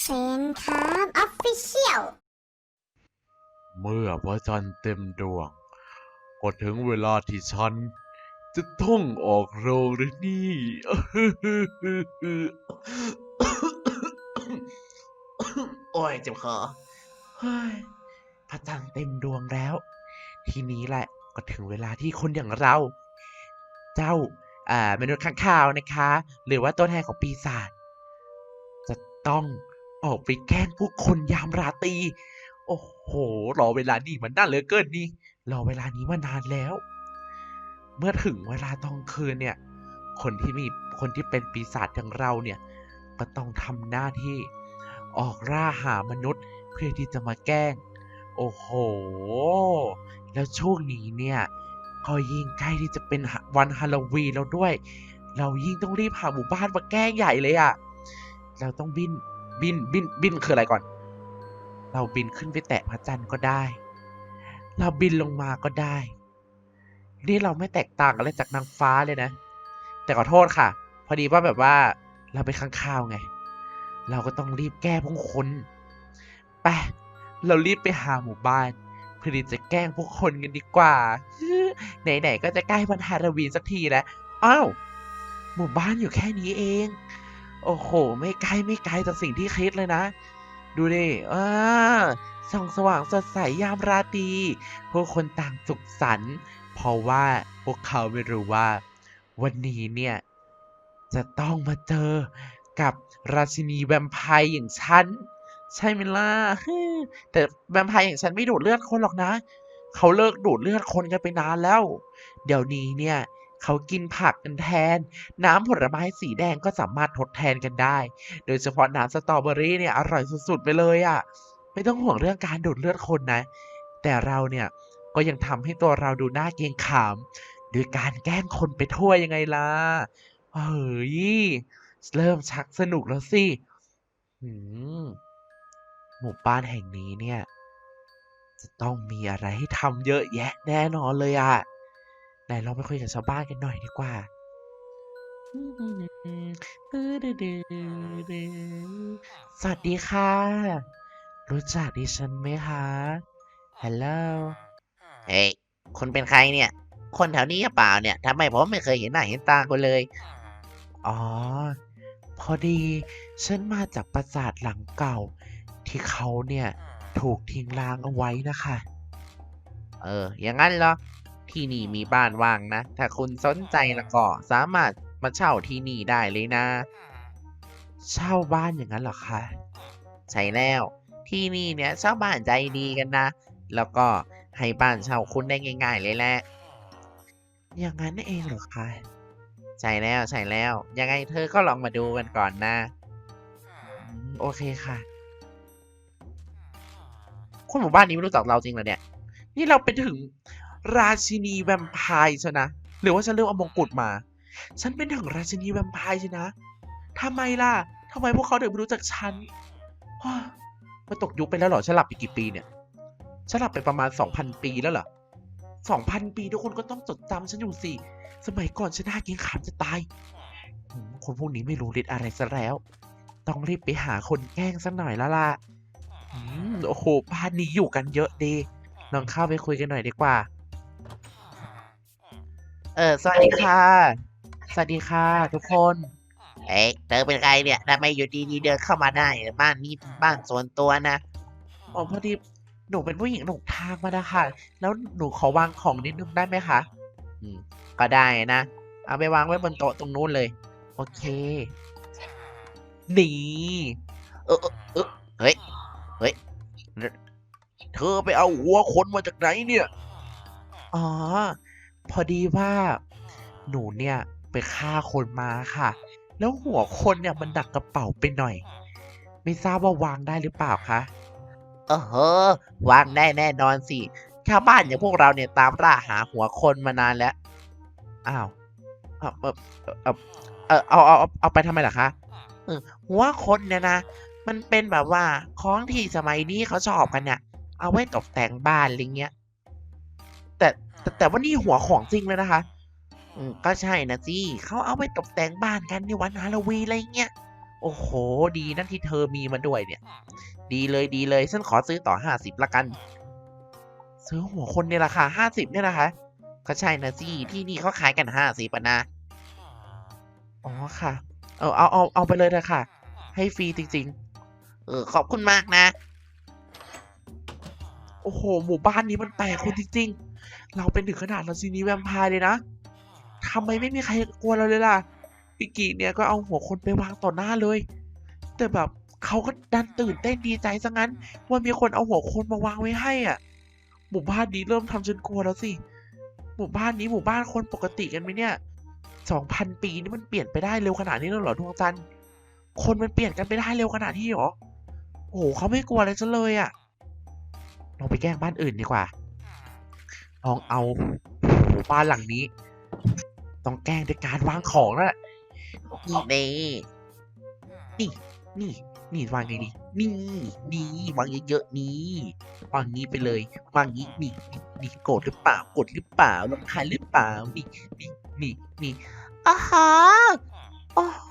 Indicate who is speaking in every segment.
Speaker 1: เซนครับออฟฟิเชียล
Speaker 2: เมื่อพระจันทร์เต็มดวง ก็ถึงเวลาที่ฉัน จะต้องออกโรงแล้วนี่
Speaker 3: โอ้ยเจ็บคอเฮ้ยพระจันทร์เต็มดวงแล้ว ทีนี้แหละก็ถึงเวลาที่คนอย่างเรา เจ้า อ่ามนุษย์ข้างข่าวนะคะ หรือว่าตัวแทนของปีศาจ ต้องออกไปแกล้งผู้คนยามราตรี โอ้โห รอเวลานี้มันนานเหลือเกินนี่ รอเวลานี้มานานแล้ว เมื่อถึงเวลาตอนคืนเนี่ย คนที่มีคนที่เป็นปีศาจอย่างเราเนี่ย ก็ต้องทำหน้าที่ ออกล่าหามนุษย์เพื่อที่จะมาแกล้ง โอ้โห แล้วช่วงนี้เนี่ยก็ยิ่งใกล้ที่จะเป็นวันฮาโลวีนแล้วด้วย เรายิ่งต้องรีบหาหมู่บ้านมาแกล้งใหญ่เลยอะ เราต้องบินบินบินบินคืออะไรก่อน เราบินขึ้นไปแตะพระจันทร์ก็ได้ เราบินลงมาก็ได้ นี่เราไม่แตกต่างอะไรจากนางฟ้าเลยนะ แต่ขอโทษค่ะ พอดีว่าแบบว่าเราไปข้างข้าวไง เราก็ต้องรีบแก้พวกคนไปเรารีบไปหาหมู่บ้านเพื่อที่จะแกล้งพวกคนกันดีกว่า ไหนๆก็จะใกล้วันฮาโลวีนสักทีแล้วอ้าวหมู่บ้านอยู่แค่นี้เอง โอ้โห ไม่ไกลไม่ไกลจากสิ่งที่คิดเลยนะ ดูดิอ่าส่องสว่างสดใสยามราตรีผู้คนต่างสุขสันต์เพราะว่าพวกเขาไม่รู้ว่า วันนี้เนี่ย จะต้องมาเจอกับราชินีแวมไพร์อย่างฉัน ใช่ไหมล่ะแต่แวมไพร์อย่างฉันไม่ดูดเลือดคนหรอกนะ เขาเลิกดูดเลือดคนกันไปนานแล้ว เดี๋ยวนี้เนี่ย เขากินผักกันแทน น้ำผลไม้สีแดงก็สามารถทดแทนกันได้ โดยเฉพาะน้ำสตรอเบอรี่เนี่ยอร่อยสุดๆไปเลยอะ่ะ ไม่ต้องห่วงเรื่องการดูดเลือดคนนะ แต่เราเนี่ยก็ยังทำให้ตัวเราดูน่าเกรงขามโดยการแกล้งคนไปทั่วยังไงล่ะ เฮ้ย เริ่มชักสนุกแล้วสิหมหมู่บ้านแห่งนี้เนี่ย จะต้องมีอะไรให้ทำเยอะแยะแน่นอนเลยอะ ไหนลองไปคุยกับชาวบ้านกันหน่อยดีกว่า สวัสดีค่ะ รู้จักดิฉันไหมคะ ฮัลโหล
Speaker 4: เฮ้ยคุณเป็นใครเนี่ย คนแถวนี้หรือเปล่าเนี่ยทำไมผมไม่เคยเห็นหน้าเห็นตาคุณเลย
Speaker 3: อ๋อ พอดี ฉันมาจากปราสาทหลังเก่า ที่เขาเนี่ย ถูกทิ้งร้างเอาไว้นะคะ
Speaker 4: เออ อย่างนั้นเหรอ ที่นี่มีบ้านว่างนะ ถ้าคุณสนใจแล้วก็สามารถมาเช่าที่นี่ได้เลยนะ
Speaker 3: เช่าบ้านอย่างนั้นเหรอคะ
Speaker 4: ใช่แล้ว ที่นี่เนี่ยเช่าบ้านใจดีกันนะ แล้วก็ให้บ้านเช่าคุณได้ง่าย ๆ เลยแหละ
Speaker 3: อย่างนั้นเองเหรอคะ
Speaker 4: ใช่แล้วใช่แล้ว ยังไงเธอก็ลองมาดูกันก่อนนะ
Speaker 3: โอเคค่ะ คนหมู่บ้านนี้ไม่รู้จักเราจริงเหรอเนี่ย นี่เราเป็นถึง ราชินีแวมไพร์ชนะ หรือว่าฉันเลือกเอามงกุฎมา ฉันเป็นถึงราชินีแวมไพร์ชนะทำไมล่ะทำไมพวกเขาถึงไม่รู้จักฉันฮ่ามาตกยุคไปแล้วเหรอฉันหลับไปกี่ปีเนี่ยฉันหลับไปประมาณสองพันปีแล้วเหรอสองพันปีทุกคนก็ต้องจดจำฉันอยู่สิ สมัยก่อนฉันน่าเกรงขามจะตาย คนพวกนี้ไม่รู้ฤทธิ์อะไรซะแล้ว ต้องรีบไปหาคนแกล้งสักหน่อยแล้วล่ะโอ้โหบ้านนี้อยู่กันเยอะดีลองเข้าไปคุยกันหน่อยดีกว่า เออสวัสดีค่ะ สวัสดีค่ะ ทุกคน
Speaker 4: เอ๊ะเธอเป็นใครเนี่ยทำไมอยู่ดีๆเดินเข้ามาได้ บ้านนี้เป็นบ้านส่วนตัวนะ
Speaker 3: อ๋อพอดีหนูเป็นผู้หญิงหลงทางมานะคะแล้วหนูขอวางของนิดนึงได้ไหมคะ
Speaker 4: อืม ก็ได้นะ เอาไปวางไว้บนโต๊ะตรงนู้นเลย
Speaker 3: โอเค นี่
Speaker 4: เออเออเออเฮ้ย เฮ้ย เธอไปเอาหัวคนมาจากไหนเนี่ย
Speaker 3: อ๋อ พอดีว่าหนูเนี่ยไปฆ่าคนมาค่ะ แล้วหัวคนเนี่ยมันดักกระเป๋าไปหน่อย ไม่ทราบว่าวางได้หรือเปล่าคะ
Speaker 4: เออเฮ้อวางได้แน่นอนสิชาวบ้านอย่างพวกเราเนี่ยตามล่าหาหัวคนมานานแล้ว
Speaker 3: อ้าว เอาเออเออเออเอาเอาเอาเอาไปทำไมล่ะคะ
Speaker 4: หัวคนเนี่ยนะ มันเป็นแบบว่าของที่สมัยนี้เขาชอบกันเนี่ย เอาไว้ตกแต่งบ้านอะไรเงี้ย
Speaker 3: แต่แต่แต่ว่านี่หัวของจริงเลยนะคะ
Speaker 4: อืมก็ใช่นะสิเขาเอาไว้ตกแต่งบ้านกันในวันฮาโลวีนอะไรเงี้ย
Speaker 3: โอ้โห ดีนั่นที่เธอมีมาด้วยเนี่ย ดีเลยดีเลย ฉันขอซื้อต่อห้าสิบละกัน ซื้อหัวคนในราคาห้าสิบเนี่ยนะคะ ก็ใช่นะสิที่นี่เขาขายกันห้าสิบนะ อ๋อค่ะ เอาเอาเอาเอาไปเลยนะค่ะ ให้ฟรีจริง ๆ เออขอบคุณมากนะ โอ้โห หมู่บ้านนี้มันแปลกคนจริง ๆ เราเป็นถึงขนาดเราชินีแวมไพร์เลยนะทำไมไม่มีใครกลัวเราเลยล่ะปิกิเนี่ยก็เอาหัวคนไปวางต่อหน้าเลย แต่แบบเขาก็ดันตื่นเต้นดีใจซะงั้น ว่ามีคนเอาหัวคนมาวางไว้ให้อะ หมู่บ้านนี้เริ่มทำฉันกลัวแล้วสิ หมู่บ้านนี้หมู่บ้านคนปกติกันไหมเนี่ยสองพันปีนี่มันเปลี่ยนไปได้เร็วขนาดนี้แล้วเหรอดวงจันทร์คนมันเปลี่ยนกันไปได้เร็วขนาดนี้เหรอ โอ้โหเขาไม่กลัวอะไรซะเลยอะลองไปแกล้งบ้านอื่นดีกว่า ลองเอาหมู่บ้านหลังนี้ ต้องแกล้งด้วยการวางของแล้วแหละนี่เน่นี่นี่นี่วางไงดีนี่นี่วางเยอะๆนี่วางงี้ไปเลยวางงี้นี่นี่นี่โกรธหรือเปล่ากดหรือเปล่ารำคาญหรือเปล่านี่นี่นี่นี่
Speaker 1: โอ้โหโอ้โห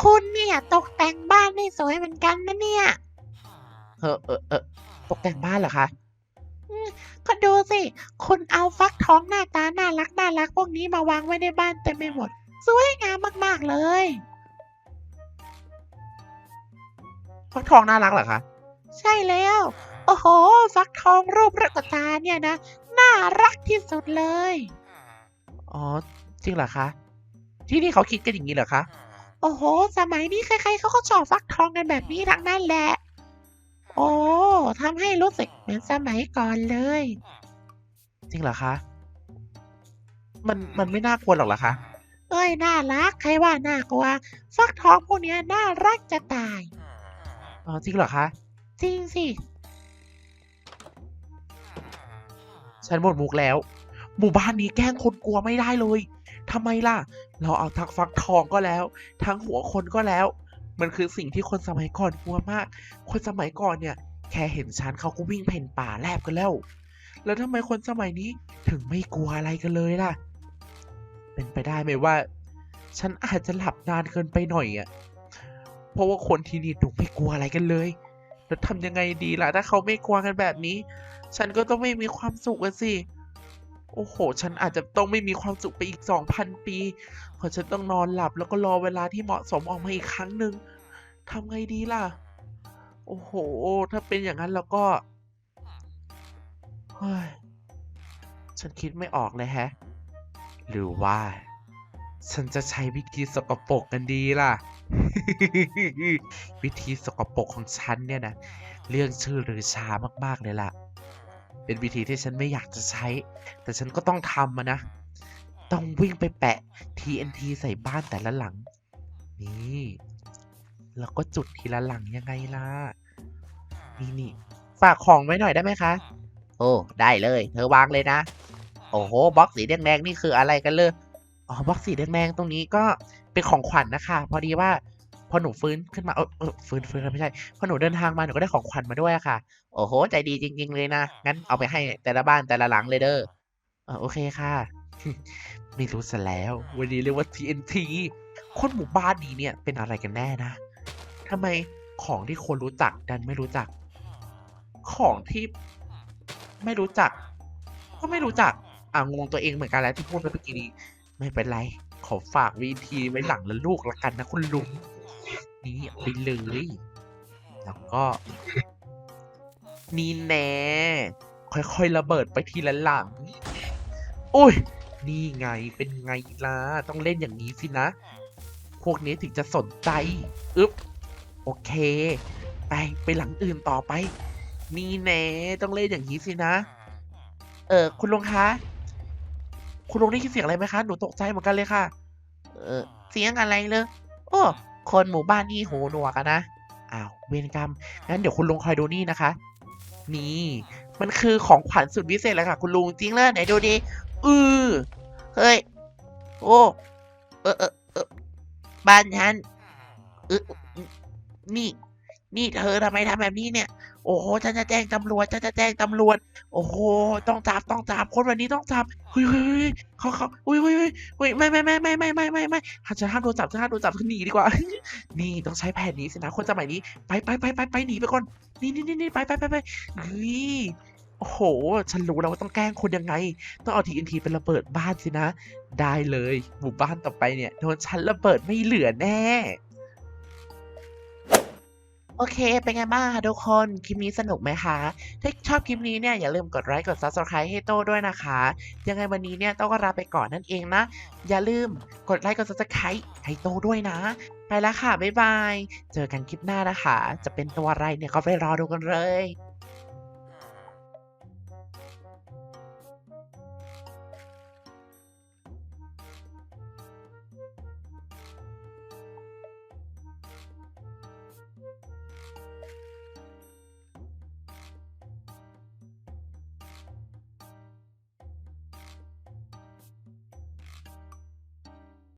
Speaker 1: คุณเนี่ยตกแต่งบ้านได้สวยเหมือนกันนะเนี่ย
Speaker 3: เออเออเออตกแต่งบ้านเหรอคะ
Speaker 1: ก็ดูสิ คุณเอาฟักทองหน้าตาน่ารักน่ารักพวกนี้มาวางไว้ในบ้านเต็มไปหมด สวยงามมากๆเลย
Speaker 3: ฟักทองน่ารักเหรอคะ
Speaker 1: ใช่แล้ว โอ้โห ฟักทองรูปรักตาเนี่ยนะ น่ารักที่สุดเลย
Speaker 3: อ๋อ จริงเหรอคะ ที่นี่เขาคิดกันอย่างนี้เหรอคะ
Speaker 1: โอ้โห สมัยนี้ใครๆเขาก็ชอบฟักทองกันแบบนี้ทั้งนั้นแหละ โอ้ทำให้รู้สึกเหมือนสมัยก่อนเลย
Speaker 3: จริงเหรอคะ มันมันไม่น่ากลัวหรอกเหรอคะ
Speaker 1: เอ้ยน่ารัก ใครว่าน่ากลัว ฟักทองพวกเนี้ยน่ารักจะตาย
Speaker 3: อ๋อจริงเหรอคะ
Speaker 1: จริงสิ
Speaker 3: ฉันหมดมุกแล้ว หมู่บ้านนี้แกล้งคนกลัวไม่ได้เลยทำไมล่ะ เราเอาทั้งฟักทองก็แล้ว ทั้งหัวคนก็แล้ว มันคือสิ่งที่คนสมัยก่อนกลัวมาก คนสมัยก่อนเนี่ย แค่เห็นฉันเขาก็วิ่งเพ่นป่าแลบกันแล้ว แล้วทำไมคนสมัยนี้ถึงไม่กลัวอะไรกันเลยล่ะ เป็นไปได้ไหมว่า ฉันอาจจะหลับนานเกินไปหน่อยอะ เพราะว่าคนที่นี่ดูไม่กลัวอะไรกันเลยแล้วทำยังไงดีล่ะ ถ้าเขาไม่กลัวกันแบบนี้ ฉันก็ต้องไม่มีความสุขอะสิ โอ้โห ฉันอาจจะต้องไม่มีความสุขไปอีกสองพันปี เพราะฉันต้องนอนหลับแล้วก็รอเวลาที่เหมาะสมออกมาอีกครั้งหนึ่งทำไงดีล่ะ โอ้โห ถ้าเป็นอย่างนั้นแล้วก็เฮ้ยฉันคิดไม่ออกเลยแฮะ หรือว่า ฉันจะใช้วิธีสกปรกกันดีล่ะ วิธีสกปรกของฉันเนี่ยนะ เรื่องชื่อหรือชามากๆเลยล่ะ เป็นวิธีที่ฉันไม่อยากจะใช้ แต่ฉันก็ต้องทำมานะ ต้องวิ่งไปแปะ TNT ใส่บ้านแต่ละหลัง นี่แล้วก็จุดทีละหลังยังไงล่ะ นี่นี่ฝากของไว้หน่อยได้ไหมคะ โอ้ ได้เลย เธอวางเลยนะ โอ้โหบล็อกสีแดงๆนี่คืออะไรกันเลย อ๋อบล็อกสีแดงๆตรงนี้ก็เป็นของขวัญนะคะ พอดีว่า พอหนูฟื้นขึ้นมาเออเออฟื้นฟื้นไม่ใช่พอหนูเดินทางมาหนูก็ได้ของขวัญมาด้วยอะค่ะ โอ้โห ใจดีจริง ๆ เลยนะงั้นเอาไปให้แต่ละบ้านแต่ละหลังเลยเด้อเออโอเคค่ะ ไม่รู้ซะแล้ว วันนี้เรียกว่า TNT คนหมู่บ้านนี้เนี่ยเป็นอะไรกันแน่นะทำไมของที่คนรู้จักดันไม่รู้จัก ของที่ไม่รู้จัก ก็ไม่รู้จักอ่างงตัวเองเหมือนกันแล้วที่พูดไปเมื่อกี้นี้ไม่เป็นไร ขอฝากวีทีไว้หลังละลูกละกันนะคุณลุง นี่เอาไปเลย แล้วก็ นี่แน่ค่อยๆระเบิดไปทีละหลังโอ้ย นี่ไงเป็นไงล่ะ ต้องเล่นอย่างนี้สินะ พวกนี้ถึงจะสนใจอึ๊บ โอเค ไปไปหลังอื่นต่อไป นี่แน่ต้องเล่นอย่างนี้สินะ เออคุณลุงคะ คุณลุงได้ยินเสียงอะไรไหมคะ หนูตกใจเหมือนกันเลยค่ะ เออเสียงอะไรเลยโอ้ คนหมู่บ้านนี่หูหนวกนะอ้าวเวรกรรมงั้นเดี๋ยวคุณลุงคอยดูนี่นะคะ นี่ มันคือของขวัญสุดพิเศษเลยค่ะ คุณลุงจริงเลยไหนดูดิอือเฮ้ยโอ้เออเออเออบ้านฉันเออนี่ นี่เธอทำไมทำแบบนี้เนี่ย โอ้โหฉันจะแจ้งตำรวจฉันจะแจ้งตำรวจ โอ้โห ต้องจับต้องจับคนแบบนี้ต้องจับเฮ้ยเฮ้ยเขาเขาเฮ้ยเฮ้ยเฮ้ยเฮ้ยไม่ไม่ไม่ไม่ไม่ไม่ไม่ไม่ห้ามจะห้ามโดนจับจะห้ามโดนจับฉันหนีดีกว่า นี่ต้องใช้แผนนี้สินะคนสมัยนี้ไปไปไปไปไปหนีไปก่อนนี่นี่นี่ไปไปไปไปเฮ้ยโอ้โห ฉันรู้แล้วว่าต้องแกล้งคนยังไง ต้องเอาทีนทีเป็นระเบิดบ้านสินะ ได้เลย หมู่บ้านต่อไปเนี่ยโดนฉันระเบิดไม่เหลือแน่ โอเค เป็นไงบ้างคะทุกคน คลิปนี้สนุกไหมคะ ถ้าชอบคลิปนี้เนี่ยอย่าลืมกดไลค์ กด subscribe ให้โต้ด้วยนะคะ ยังไงวันนี้เนี่ยโต้ก็ลาไปก่อนนั่นเองนะ อย่าลืมกดไลค์ กด subscribe ให้โต้ด้วยนะ ไปแล้วค่ะ บ๊ายบาย เจอกันคลิปหน้านะคะ จะเป็นตัวอะไรเนี่ยก็ไปรอดูกันเลย